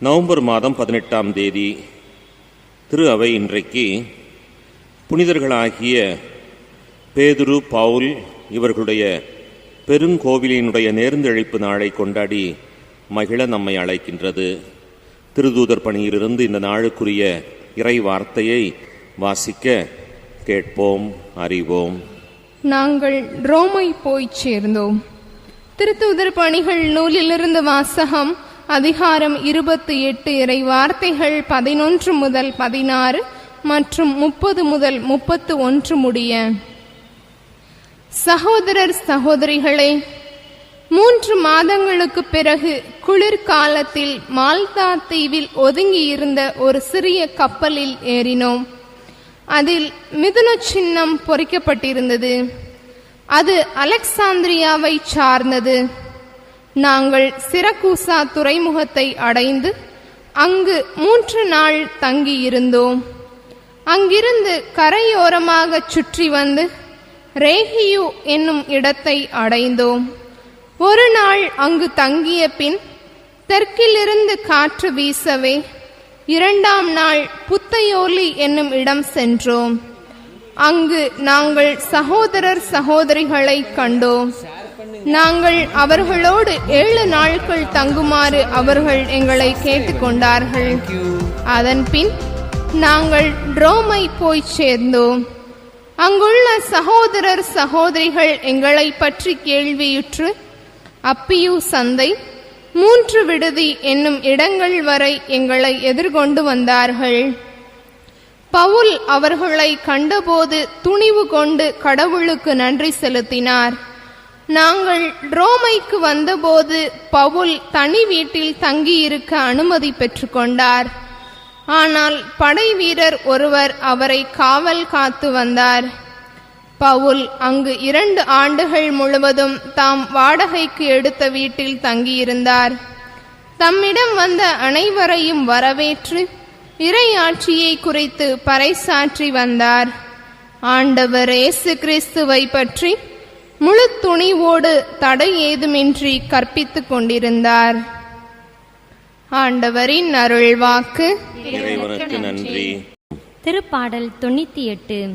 November மாதம் பதினெட்டாம் தேதி. திரு அவை இன்றைக்கு புனிதர்களாகிய பேதுரு பவுல் இவர்களுடைய பெருங்கோவிலினுடைய நேர்ந்தெழிப்பு நாளை கொண்டாடி மகிழ நம்மை அழைக்கின்றது. திருதூதர் பணியிலிருந்து இந்த நாளுக்குரிய இறை வார்த்தையை வாசிக்க கேட்போம் அறிவோம். நாங்கள் ரோமை போய் சேர்ந்தோம். திருத்தூதர் பணிகள் நூலிலிருந்து வாசகம் அதிகாரம் இருபத்தி எட்டு இறை வார்த்தைகள் பதினொன்று முதல் பதினாறு மற்றும் முப்பது முதல் முப்பத்து ஒன்று முடிய. சகோதரர் சகோதரிகளே மூன்று மாதங்களுக்கு பிறகு குளிர்காலத்தில் மால்தா தீவில் ஒதுங்கியிருந்த ஒரு சிறிய கப்பலில் ஏறினோம். அதில் மிதுன சின்னம் பொறிக்கப்பட்டிருந்தது. அது அலெக்சாந்திரியாவை சார்ந்தது. நாங்கள் சிரக்கூசா துறைமுகத்தை அடைந்து அங்கு மூன்று நாள் தங்கியிருந்தோம். அங்கிருந்து கரையோரமாக சுற்றி வந்து ரேகியு என்னும் இடத்தை அடைந்தோம். ஒரு நாள் அங்கு தங்கிய பின் தெற்கிலிருந்து காற்று வீசவே இரண்டாம் நாள் புத்தையோலி என்னும் இடம் சென்றோம். அங்கு நாங்கள் சகோதரர் சகோதரிகளை கண்டோம். நாங்கள் அவர்களோடு ஏழு நாட்கள் தங்குமாறு அவர்கள் எங்களை கேட்டுக்கொண்டார்கள். அதன் பின் நாங்கள் ரோமை போய் சேர்ந்தோம். அங்குள்ள சகோதரர் சகோதரிகள் எங்களை பற்றி கேள்வியுற்று அப்பியு சந்தை மூன்று விடுதி என்னும் இடங்கள் வரை எங்களை எதிர்கொண்டு வந்தார்கள். பவுல் அவர்களை கண்டபோது துணிவு கொண்டு கடவுளுக்கு நன்றி செலுத்தினார். நாங்கள் ரோமைக்கு வந்தபோது பவுல் தனி வீட்டில் தங்கியிருக்க அனுமதி பெற்றுக்கொண்டார். ஆனால் படை வீரர் ஒருவர் அவரை காவல் காத்து வந்தார். பவுல் அங்கு இரண்டு ஆண்டுகள் முழுவதும் தாம் வாடகைக்கு எடுத்த வீட்டில் தங்கியிருந்தார். தம்மிடம் வந்த அனைவரையும் வரவேற்று இறையாட்சியை குறித்து பறைசாற்றி வந்தார். ஆண்டவர் இயேசு கிறிஸ்துவை பற்றி முழு துணிவோடு தடை ஏதுமின்றி கற்பித்துக் கொண்டிருந்தார். ஆண்டவரின் அருள்வாக்கு. இறைவனுக்கு நன்றி. திருப்பாடல் தொண்ணூத்தி எட்டு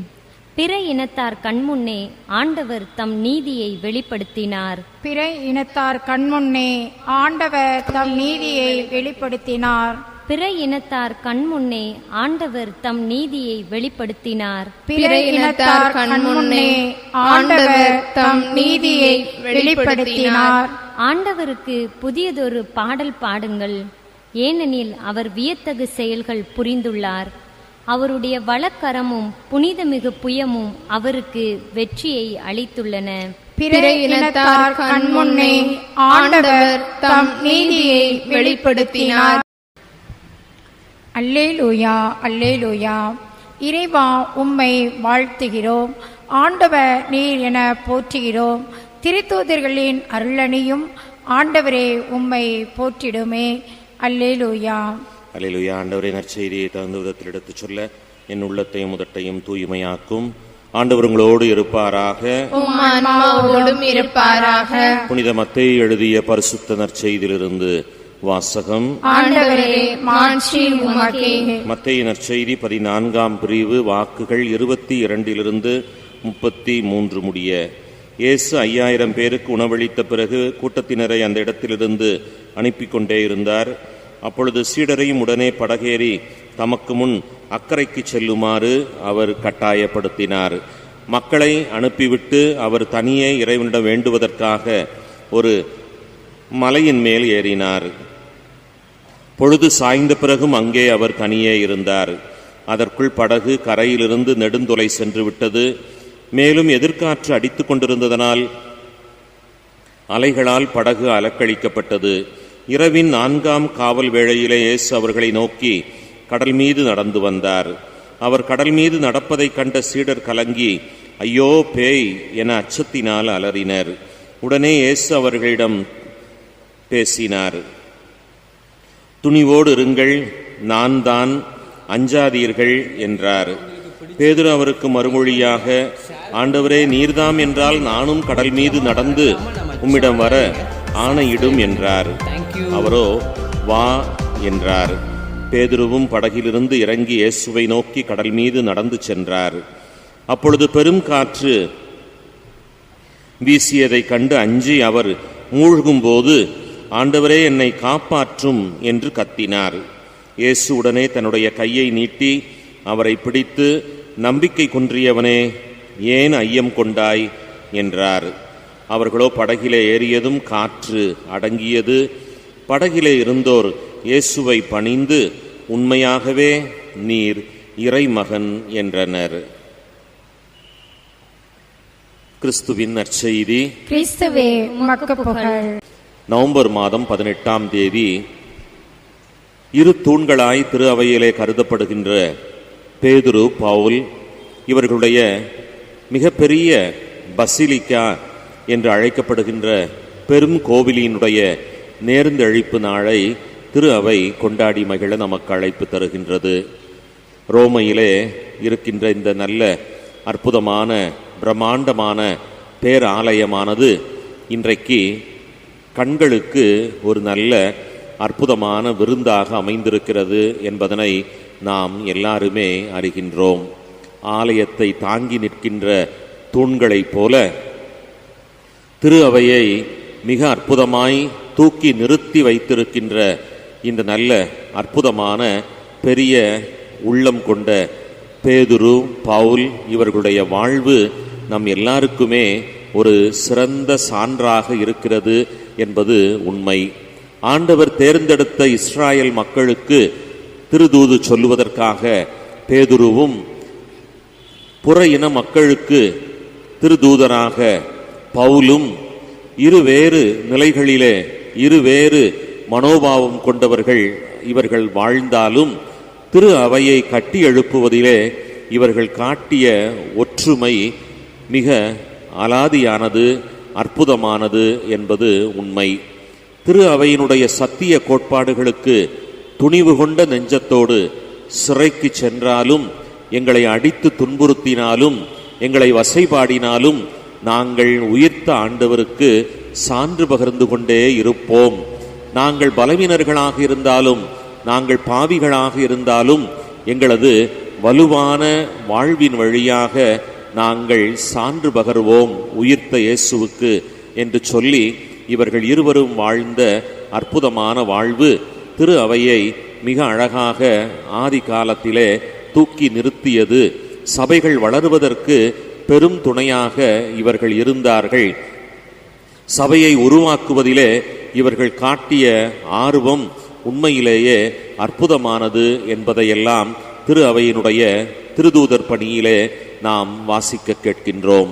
பிற இனத்தார் கண்முன்னே ஆண்டவர் தம் நீதியை வெளிப்படுத்தினார். பிற இனத்தார் கண்முன்னே ஆண்டவர் தம் நீதியை வெளிப்படுத்தினார். பிற இனத்தார் கண்முன்னே ஆண்டவர் தம் நீதியை வெளிப்படுத்தினார். பிற இனத்தார் கண்முன்னே ஆண்டவர் தம் நீதியை வெளிப்படுத்தினார். ஆண்டவருக்கு புதியதொரு பாடல் பாடுங்கள். ஏனெனில் அவர் வியத்தகு செயல்கள் புரிந்துள்ளார். அவருடைய வழக்கரமும் புனிதமிகு புயமும் அவருக்கு வெற்றியை அளித்துள்ளன. பிற இனத்தார் கண்முன்னே ஆண்டவர் தம் நீதியை வெளிப்படுத்தினார். அல்லேலூயா அல்லேலூயா. இறைவா உம்மை வாழ்த்துகிறோம். ஆண்டவர் நீர் என போற்றுகிறோம். திருத்தூதர்களின் அருளணியும் ஆண்டவரே உம்மை போற்றிடுமே. அல்லேலூயா. அல்லேலூயா ஆண்டவரே நற்செய்தியை தகுந்த விதத்தில் எடுத்துச் சொல்ல என் உள்ளத்தையும் முதட்டையும் தூய்மையாக்கும். ஆண்டவர் உங்களோடு இருப்பாராக. இருப்பாராக. புனித மத்தேயு எழுதிய பரிசுத்த நற்செய்தியிலிருந்து வாசகம். மத்தேயு நற்செய்தி பதினான்காம் பிரிவு வாக்குகள் இருபத்தி இரண்டிலிருந்து முப்பத்தி மூன்று முடிய. இயேசு ஐயாயிரம் பேருக்கு உணவளித்த பிறகு கூட்டத்தினரை அந்த இடத்திலிருந்து அனுப்பி கொண்டே இருந்தார். அப்பொழுது சீடரையும் உடனே படகேறி தமக்கு முன் அக்கறைக்கு செல்லுமாறு அவர் கட்டாயப்படுத்தினார். மக்களை அனுப்பிவிட்டு அவர் தனியே இறைவனிடம் வேண்டுவதற்காக ஒரு மலையின் மேல் ஏறினார். பொழுது சாய்ந்த பிறகும் அங்கே அவர் தனியே இருந்தார். அதற்குள் படகு கரையிலிருந்து நெடுந்தொலை சென்று விட்டது. மேலும் எதிர்காற்று அடித்துக் கொண்டிருந்ததனால் அலைகளால் படகு அலக்களிக்கப்பட்டது இரவின் நான்காம் காவல் வேளையிலே இயேசு அவர்களை நோக்கி கடல் மீது நடந்து வந்தார். அவர் கடல் மீது நடப்பதைக் கண்ட சீடர் கலங்கி ஐயோ பேய் என அச்சத்தினால் அலறினர். உடனே இயேசு அவர்களிடம் பேசினார். துணிவோடு இருங்கள் நான் தான் அஞ்சாதீர்கள் என்றார். பேதுரு அவருக்கு மறுமொழியாக ஆண்டவரே நீர்தாம் என்றால் நானும் கடல் மீது நடந்து உம்மிடம் வர ஆணையிடும் என்றார். அவரோ வா என்றார். பேதுருவும் படகிலிருந்து இறங்கி இயேசுவை நோக்கி கடல் மீது நடந்து சென்றார். அப்பொழுது பெரும் காற்று வீசியதைக் கண்டு அஞ்சி அவர் மூழ்கும்போது ஆண்டவரே என்னை காப்பாற்றும் என்று கத்தினார். இயேசு உடனே தன்னுடைய கையை நீட்டி அவரை பிடித்து நம்பிக்கை குன்றியவனே ஏன் ஐயம் கொண்டாய்? என்றார். அவர்களோ படகிலே ஏறியதும் காற்று அடங்கியது. படகிலே இருந்தோர் இயேசுவை பணிந்து உண்மையாகவே நீர் இறைமகன் என்றனர். கிறிஸ்துவின் நற்செய்தி. கிறிஸ்துவே நவம்பர் மாதம் பதினெட்டாம் தேதி இரு தூண்களாய் திரு அவையிலே கருதப்படுகின்ற பேதுரு பவுல் இவர்களுடைய மிகப்பெரிய பசிலிக்கா என்று அழைக்கப்படுகின்ற பெரும் கோவிலினுடைய நேர்ந்தெழிப்பு நாளை திரு அவை கொண்டாடி மகிழ நமக்கு அழைப்பு தருகின்றது. ரோமையிலே இருக்கின்ற இந்த நல்ல அற்புதமான பிரம்மாண்டமான பேராலயமானது இன்றைக்கு கண்களுக்கு ஒரு நல்ல அற்புதமான விருந்தாக அமைந்திருக்கிறது என்பதனை நாம் எல்லாருமே அறிகின்றோம். ஆலயத்தை தாங்கி நிற்கின்ற தூண்களைப் போல திரு அவையை மிக அற்புதமாய் தூக்கி நிறுத்தி வைத்திருக்கின்ற இந்த நல்ல அற்புதமான பெரிய உள்ளம் கொண்ட பேதுரு பவுல் இவர்களுடைய வாழ்வு நம் எல்லாருக்குமே ஒரு சிறந்த சான்றாக இருக்கிறது என்பது உண்மை. ஆண்டவர் தேர்ந்தெடுத்த இஸ்ராயல் மக்களுக்கு திருதூது சொல்லுவதற்காக பேதுருவும் புற இன மக்களுக்கு திருதூதராக பவுலும் இருவேறு நிலைகளிலே இருவேறு மனோபாவம் கொண்டவர்கள் இவர்கள் வாழ்ந்தாலும் திரு அவையை கட்டி எழுப்புவதிலே இவர்கள் காட்டிய ஒற்றுமை மிக அலாதியானது. அற்புதமானது என்பது உண்மை. திரு அவையினுடைய சத்திய கோட்பாடுகளுக்கு துணிவு கொண்ட நெஞ்சத்தோடு சிறைக்கு சென்றாலும் எங்களை அடித்து துன்புறுத்தினாலும் எங்களை வசைபாடினாலும் நாங்கள் உயிர்த்த ஆண்டவருக்கு சான்று பகிர்ந்து கொண்டே இருப்போம். நாங்கள் பலவினர்களாக இருந்தாலும் நாங்கள் பாவிகளாக இருந்தாலும் எங்களது வலுவான வாழ்வின் வழியாக நாங்கள் சான்று பகர்வோம் உயிர்த்த இயேசுவுக்கு என்று சொல்லி இவர்கள் இருவரும் வாழ்ந்த அற்புதமான வாழ்வு. திரு அவையை மிக அழகாக ஆதி காலத்திலே தூக்கி நிறுத்தியது. சபைகள் வளருவதற்கு பெரும் துணையாக இவர்கள் இருந்தார்கள். சபையை உருவாக்குவதிலே இவர்கள் காட்டிய ஆர்வம் உண்மையிலேயே அற்புதமானது என்பதையெல்லாம் திரு அவையினுடைய திருதூதர் பணியிலே நாம் வாசிக்க கேட்கின்றோம்.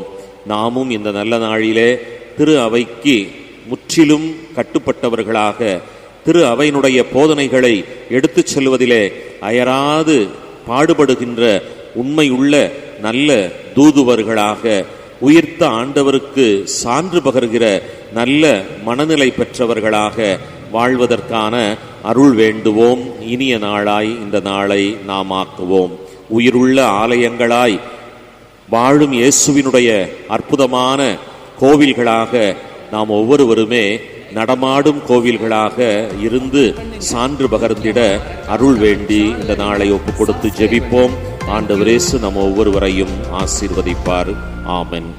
நாமும் இந்த நல்ல நாளிலே திரு அவைக்கு முற்றிலும் கட்டுப்பட்டவர்களாக திரு அவையினுடைய போதனைகளை எடுத்துச் செல்வதிலே அயராது பாடுபடுகின்ற உண்மையுள்ள நல்ல தூதுவர்களாக உயிர்த்த ஆண்டவருக்கு சான்று பகர்கிற நல்ல மனநிலை பெற்றவர்களாக வாழ்வதற்கான அருள் வேண்டுவோம். இனிய நாளாய் இந்த நாளை நாம் ஆக்குவோம் உயிருள்ள ஆலயங்களாய் வாழும் இயேசுவினுடைய அற்புதமான கோவில்களாக நாம் ஒவ்வொருவருமே நடமாடும் கோவில்களாக இருந்து சான்று பகர்ந்திட அருள் வேண்டி இந்த நாளை ஒப்பு கொடுத்து ஜெபிப்போம் ஆண்டவரேசு நம்ம ஒவ்வொருவரையும் ஆசீர்வதிப்பார். ஆமென்.